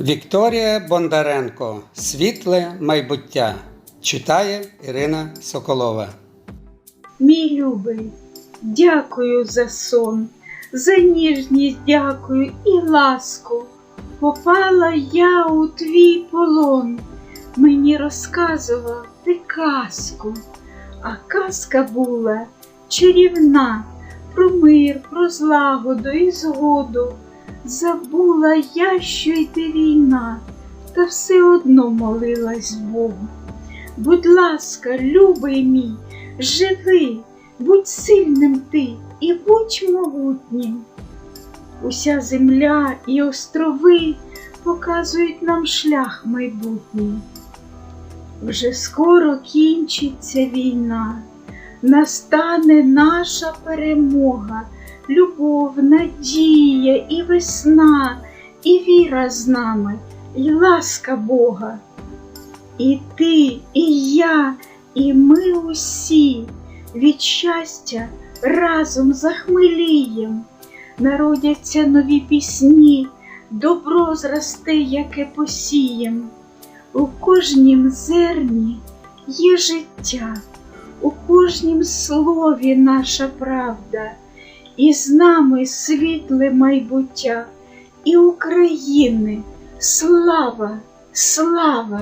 Вікторія Бондаренко Світле майбуття читає Ірина Соколова. Мій любий, дякую за сон, за ніжність дякую і ласку. Попала я у твій полон, мені розказував ти казку, а казка була чарівна, про мир, про злагоду і згоду. Забула я, що йде війна, та все одно молилась Богу. Будь ласка, любий мій, живи, будь сильним ти і будь могутнім. Уся земля і острови показують нам шлях майбутній. Вже скоро кінчиться війна, настане наша перемога, любов, надія і весна, і віра з нами, і ласка Бога. І ти, і я, і ми усі від щастя разом захмелієм, народяться нові пісні, добро зросте, яке посієм. У кожнім зерні є життя, у кожнім слові наша правда, і з нами світле майбуття, і України слава, слава!